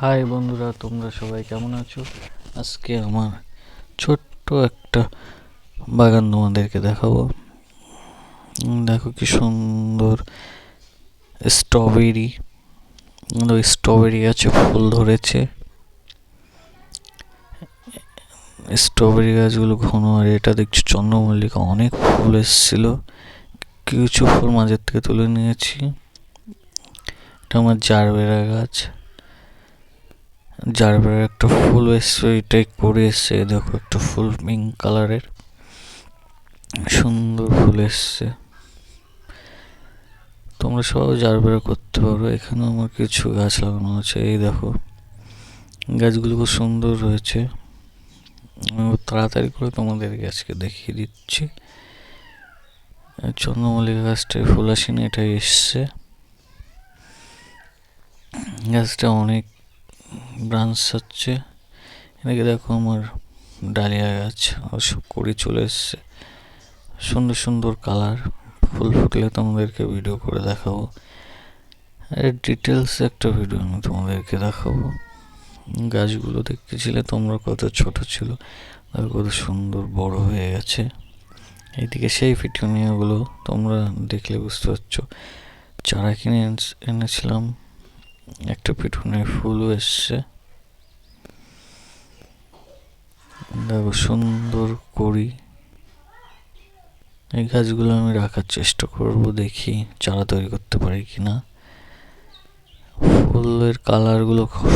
High বন্ধুরা, তোমরা সবাই কেমন আছো? আজকে আমার ছোট্ট একটা বাগান তোমাদেরকে দেখাবো। দেখো কি সুন্দর স্ট্রবেরি স্ট্রবেরি গাছে ফুল ধরেছে। স্ট্রবেরি গাছগুলো ঘন, আর এটা দেখছি চন্দ্রমল্লিকা, অনেক ফুল এসেছিল। কিছু ফুল মাঝের থেকে তুলে নিয়েছি। এটা আমার জারবেরা গাছ। জারবেরা একটা ফুল এসছে এটাই করে এসছে। দেখো, একটা ফুল পিঙ্ক কালারের। সুন্দর ফুল এসছে। তোমরা সবাই জারবেরা করতে পারো এখানে আমার কিছু গাছ লাগানো আছে। এই দেখো, গাছগুলো খুব সুন্দর রয়েছে। তাড়াতাড়ি করে তোমাদেরকে আজকে দেখিয়ে দিচ্ছি। চন্দ্রমল্লিকা গাছটায় ফুল আসেনি, এটাই এসছে। গাছটা অনেক ব্রাঞ্চ হচ্ছে। এদিকে দেখো আমার ডালিয়া গাছ ওসব করে চলে এসছে। সুন্দর সুন্দর কালার, ফুল ফুটলে তোমাদেরকে ভিডিও করে দেখাবো। এর ডিটেলস একটা ভিডিও আমি তোমাদেরকে দেখাবো। গাছগুলো দেখতেছিলে তোমরা, কত ছোট ছিল আর কত সুন্দর বড় হয়ে গেছে। এইদিকে সেই পিটুনিয়াগুলো তোমরা দেখলে বুঝতে পারছ। চারা কিনে এনেছ- এনেছিলাম। একটা পিঠনে ফুলও এসছে। দেখো, সুন্দর করি এই গাছগুলো আমি রাখার চেষ্টা করব, দেখি চারা তৈরি করতে পারি কিনা। ফুলের কালারগুলো খুব